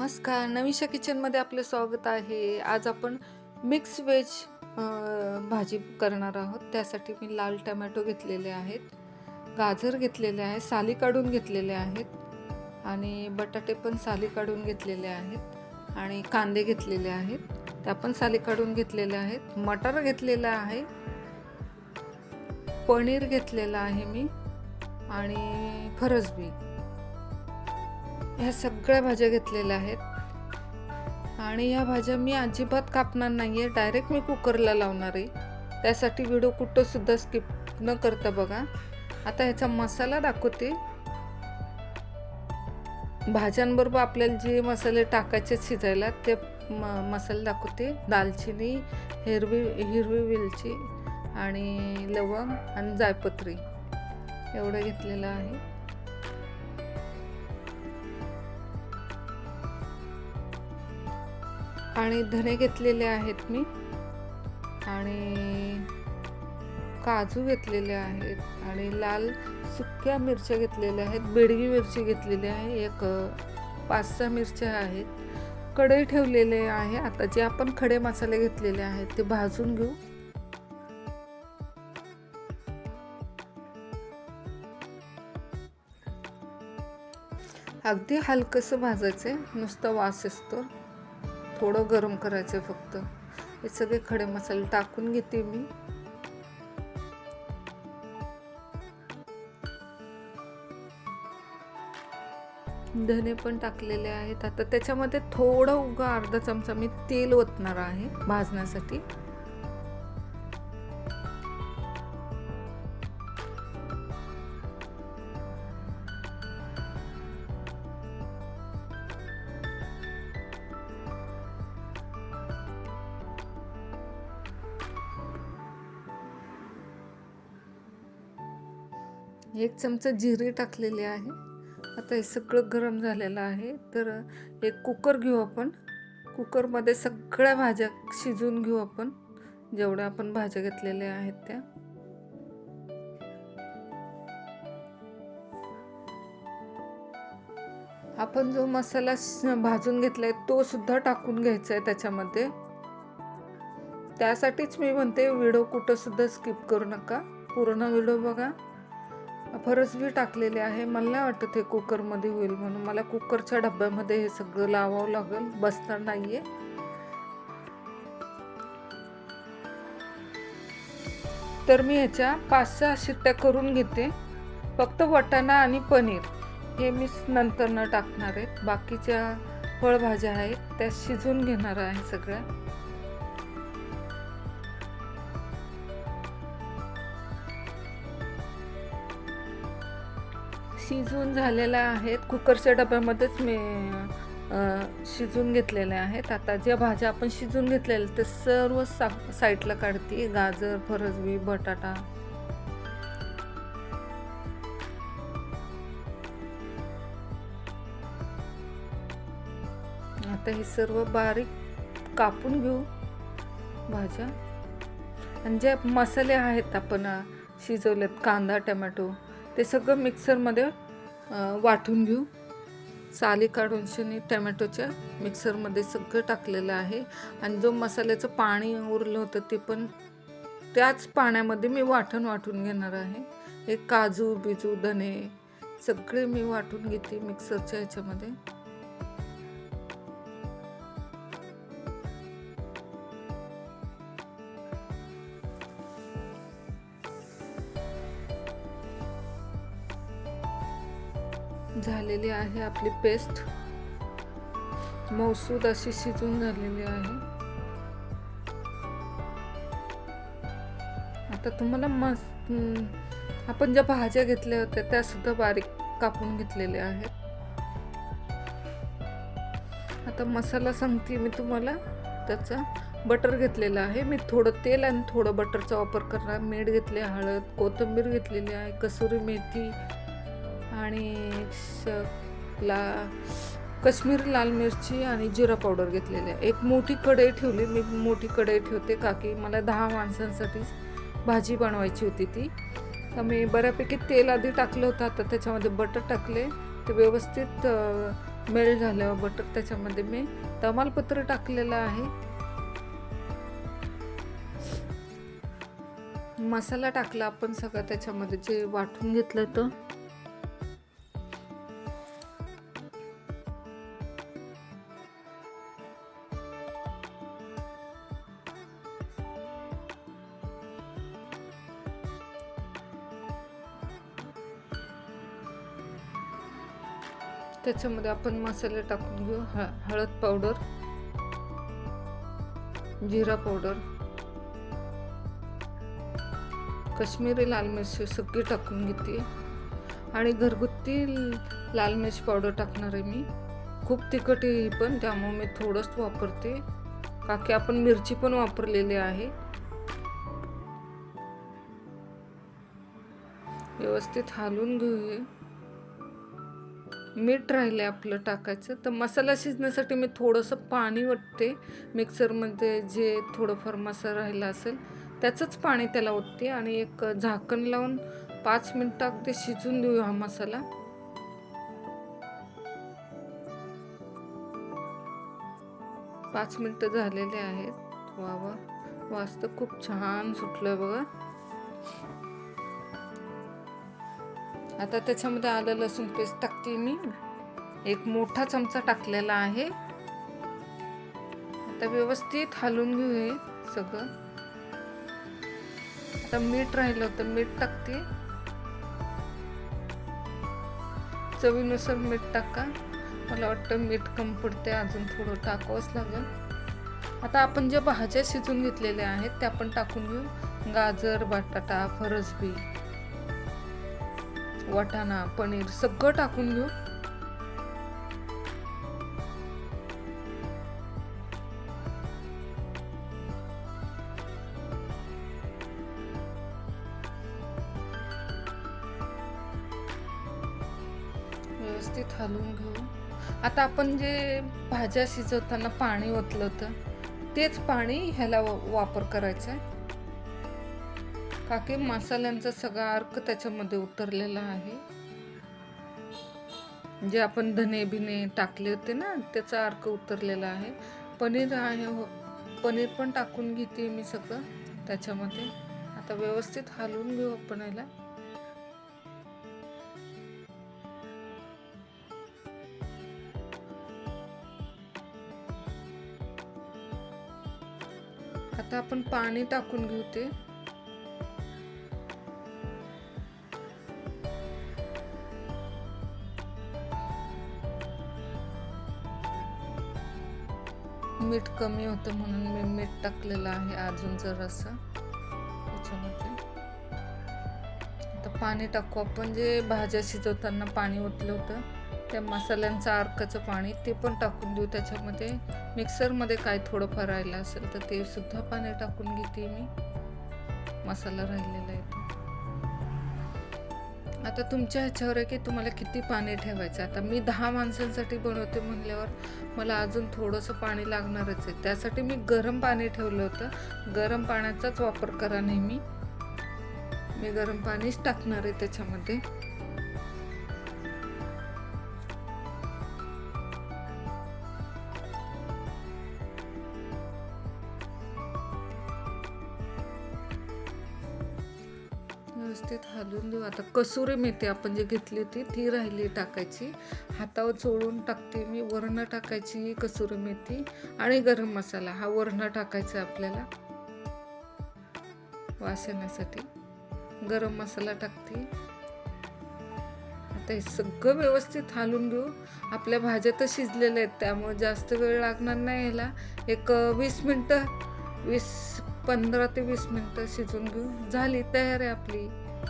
नमस्कार. नविशा किचनमध्ये आपलं स्वागत आहे. आज आपण मिक्स व्हेज भाजी करणार आहोत. त्यासाठी मी लाल टमॅटो घेतलेले आहेत. गाजर घेतलेले आहे. साली काढून घेतलेले आहेत. आणि बटाटे पण साली काढून घेतलेले आहेत. आणि कांदे घेतलेले आहेत. त्या पण साली काढून घेतलेले आहेत. मटर घेतलेलं आहे. पनीर घेतलेलं आहे मी. आणि फरसबी. ह्या सगळ्या भाज्या घेतलेल्या आहेत. आणि ह्या भाज्या मी अजिबात कापणार नाही आहे डायरेक्ट मी कुकरला लावणार आहे. त्यासाठी व्हिडिओ कुठंसुद्धा स्किप न करता बघा. आता ह्याचा मसाला दाखवते. भाज्यांबरोबर आपल्याला जे मसाले टाकायचे शिजायला ते म मसाले दाखवते. दालचिनी हिरवी हिरवी वेलची आणि लवंग आणि जायपत्री. एवढं घेतलेलं आहे. आणि धने घेतलेले आहेत मी. आणि काजू घेतलेले आहेत. आणि लाल सुक्या मिरच्या घेतलेल्या आहेत. बेडगी मिरची घेतलेली आहे. एक पाच सहा मिरच्या आहेत. कढई ठेवलेले आहे. आता जे आपण खडे मसाले घेतलेले आहेत ते भाजून घेऊ. अगदी हलकंसं भाजायचं आहे नुसतं वास असतो. थोडं गरम करायचं आहे फक्त. हे सगळे खडे मसाले टाकून घेते मी. धने पण टाकलेले आहेत. आता त्याच्यामध्ये थोडं उगा अर्धा चमचा मी तेल ओतणार आहे भाजण्यासाठी. एक चमचा जिरे टाकलेले आहे. आता हे सगळं गरम झालेलं आहे. तर एक कुकर घेऊ आपण. कुकरमध्ये सगळ्या भाज्या शिजवून घेऊ आपण. जेवढ्या आपण भाज्या घेतलेल्या आहेत त्या. आपण जो मसाला भाजून घेतलाय तो सुद्धा टाकून घ्यायचा आहे त्याच्यामध्ये. त्यासाठीच मी म्हणते व्हिडिओ कुठं सुद्धा स्किप करू नका. पूर्ण व्हिडिओ बघा. फरसबी टाकलेले आहे. मला नाही वाटत हे कुकरमध्ये होईल म्हणून. मला कुकरच्या डब्यामध्ये हे सगळं लावावं लागेल. बसणार नाहीये. तर मी ह्याच्या पाच सहा शिट्ट्या करून घेते. फक्त वटाणा आणि पनीर हे मी नंतर न टाकणार आहेत बाकीच्या फळभाज्या आहेत त्या शिजवून घेणार आहे सगळ्या. शिजवून झालेल्या आहेत. कुकरच्या डब्यामध्येच मी शिजून शिजवून घेतलेल्या आहेत. आता ज्या भाज्या आपण शिजवून घेतलेल्या ते सर्व सा साईडला काढते. गाजर फरसबी बटाटा. आता हे सर्व बारीक कापून घेऊ भाज्या. आणि जे मसाले आहेत आपण शिजवलेत कांदा टमॅटो ते सगळं मिक्सरमध्ये वाटून घेऊ. साली काढून शनी टमॅटोच्या मिक्सरमध्ये सगळं टाकलेलं आहे. आणि जो मसाल्याचं पाणी उरलं होतं ते पण त्याच पाण्यामध्ये मी वाटण वाटून घेणार आहे. हे काजू बिजू धने सगळे मी वाटून घेते मिक्सरच्या ह्याच्यामध्ये. झालेली आहे आपली पेस्ट मौसूद अशी शिजून झालेली आहे. आता तुम्हाला मस्त आपण ज्या भाज्या घेतल्या होत्या त्या सुद्धा बारीक कापून घेतलेल्या आहेत. आता मसाला सांगते मी तुम्हाला. त्याचा बटर घेतलेला आहे. मी थोडं तेल आणि थोडं बटरचा वापर करणार. मीठ घेतले हळद कोथिंबीर घेतलेली आहे कसुरी मेथी आणि स ला कश्मीर लाल मिरची आणि जिरा पावडर घेतलेली आहे. एक मोठी कढई ठेवली. मी मोठी कढई ठेवते. काकी मला दहा माणसांसाठी भाजी बनवायची होती ती. तर मी बऱ्यापैकी तेल आधी टाकलं होतं. आता त्याच्यामध्ये बटर टाकले. ते व्यवस्थित मेल मेल्ट बटर त्याच्यामध्ये मी तमालपत्र टाकलेलं आहे. मसाला टाकला आपण सगळं त्याच्यामध्ये जे वाटून घेतलं तर त्याच्यामध्ये आपण मसाले टाकून घेऊ. ह हळद पावडर जिरा पावडर काश्मीरी लाल मिरची सगळी टाकून घेते. आणि घरगुती लाल मिरची पावडर टाकणार आहे मी. खूप तिखट आहे ही पण त्यामुळे मी थोडंच वापरते. बाकी आपण मिरची पण वापरलेली आहे. व्यवस्थित हालून घेऊया. मीठ राहिले आपलं टाकायचं. तर मसाला शिजण्यासाठी मी थोडंसं पाणी ओतते. मिक्सरमध्ये जे थोडंफार मसाला राहिला असेल त्याचंच पाणी त्याला ओतते आणि एक झाकण लावून पाच मिनटं अगदी शिजून देऊ हा मसाला. पाच मिनटं झालेले आहेत. वा वा वास तर खूप छान सुटलं बघा. आता त्याच्यामध्ये आलं लसूण पेस्ट टाकते मी. एक मोठा चमचा टाकलेला आहे. आता व्यवस्थित हलवून घेऊ हे सगळं. आता मीठ राहिलं होतं मीठ टाकते. चवीनुसार मीठ टाका. मला वाटतं मीठ कम पडते अजून थोडं टाकावंच लागेल. आता आपण ज्या भाज्या शिजून घेतलेल्या आहेत त्या पण टाकून घेऊ. गाजर बटाटा फरसबी. वाटाणा पनीर सगळं टाकून घेऊ. व्यवस्थित हलवून घेऊ. आता आपण जे भाज्या शिजवताना पाणी ओतलं होतं तेच पाणी ह्याला वापर करायचं आहे का मसाल्यांचा सगळा अर्क त्याच्यामध्ये उतरलेला आहे. जे आपण धने बिने टाकले होते ना त्याचा अर्क उतरलेला आहे. पनीर आहे हो पनीर पण टाकून घेते मी सगळं त्याच्यामध्ये. आता व्यवस्थित हलवून घेऊ आपण याला. आता आपण पाणी टाकून घेऊ ते. मीठ कमी होतं म्हणून मी मीठ टाकलेलं आहे अजून जरासं. त्याच्यामध्ये. आता पाणी टाकू आपण. जे भाज्या शिजवताना पाणी ओतलं होतं त्या मसाल्यांचं अर्काचं पाणी ते पण टाकून देऊ. त्याच्यामध्ये मिक्सरमध्ये काय थोडंफार राहिलं असेल तर ते सुद्धा पाणी टाकून घेते मी. मसाला राहिलेला आहे तो. आता तुमच्या ह्याच्यावर आहे की तुम्हाला किती पाणी ठेवायचं? आता मी दहा माणसांसाठी बनवते म्हणल्यावर मला अजून थोडंसं पाणी लागणारच आहे. त्यासाठी मी गरम पाणी ठेवलं होतं. गरम पाण्याचाच वापर करा नेहमी. मी गरम पाणीच टाकणार आहे त्याच्यामध्ये. व्यवस्थित देऊ. आता कसुरी मेथी आपण जी घेतली होती ती राहिली टाकायची. हातावर चोळून टाकते मी वरणं टाकायची कसुरी मेथी आणि गरम मसाला. हा वरण टाकायचा आपल्याला. वास येण्यासाठी गरम मसाला टाकते. आता हे सगळं व्यवस्थित हालून घेऊ. आपल्या भाज्या तर शिजलेल्या आहेत त्यामुळे जास्त वेळ लागणार नाही ह्याला. एक वीस मिनटं वीस पंधरा ते वीस मिनटं शिजून घेऊ. झाली तयार आहे आपली.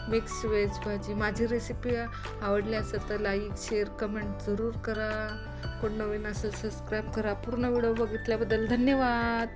मिक्स व्हेज भाजी. माझी रेसिपी आवडली असेल तर लाईक शेअर कमेंट जरूर करा. कोण नवीन असेल सबस्क्राईब करा. पूर्ण व्हिडिओ बघितल्याबद्दल धन्यवाद.